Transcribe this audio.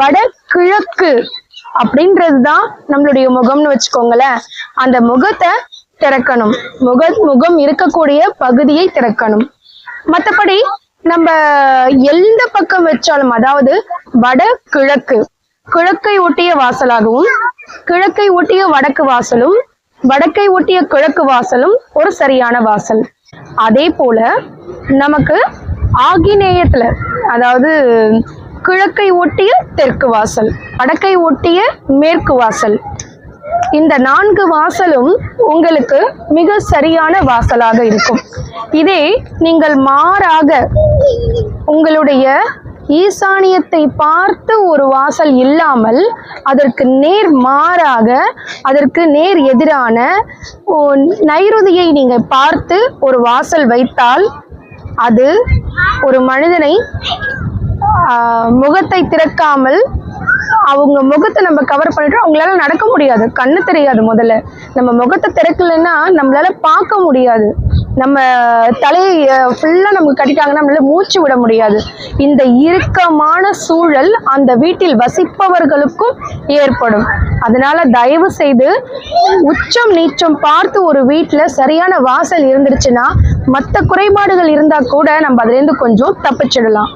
வடகிழக்கு அப்படின்றது தான் நம்மளுடைய முகம்னு வச்சுக்கோங்களேன். அந்த முகத்தை திறக்கணும். முக முகம் இருக்கக்கூடிய பகுதியை திறக்கணும். மற்றபடி நம்ம எந்த பக்கம் வச்சாலும் அதாவது வட கிழக்கு கிழக்கை ஒட்டிய வாசலாகவும் கிழக்கை ஒட்டிய வடக்கு வாசலும் வடக்கை ஒட்டிய கிழக்கு வாசலும் ஒரு சரியான வாசல். அதே போல நமக்கு ஆகினேயத்துல அதாவது கிழக்கை ஒட்டிய தெற்கு வாசல் வடக்கை ஒட்டிய மேற்கு வாசல். இந்த நான்கு வாசலும் உங்களுக்கு மிக சரியான வாசலாக இருக்கும். இதே நீங்கள் மாறாக உங்களுடைய ஈசானியத்தை பார்த்து ஒரு வாசல் இல்லாமல் அதற்கு நேர் மாறாக அதற்கு நேர் எதிரான ஓ, நைருதியை நீங்கள் பார்த்து ஒரு வாசல் வைத்தால் அது ஒரு மனிதனை முகத்தை திறக்காமல் அவங்க முகத்தை நம்ம கவர் பண்ணிட்டு அவங்களால நடக்க முடியாது. கண்ணு தெரியாது முதல்ல. நம்ம முகத்தை திறக்கலைன்னா நம்மளால பார்க்க முடியாது. நம்ம தலையை ஃபுல்லாக நமக்கு கட்டிட்டாங்கன்னா நம்மளால மூச்சு விட முடியாது. இந்த இறுக்கமான சூழல் அந்த வீட்டில் வசிப்பவர்களுக்கும் ஏற்படும். அதனால தயவு செய்து உச்சம் நீச்சம் பார்த்து ஒரு வீட்டில் சரியான வாசல் இருந்துருச்சுன்னா மற்ற குறைபாடுகள் இருந்தால் கூட நம்ம அதுலேருந்து கொஞ்சம் தப்பிச்சிடலாம்.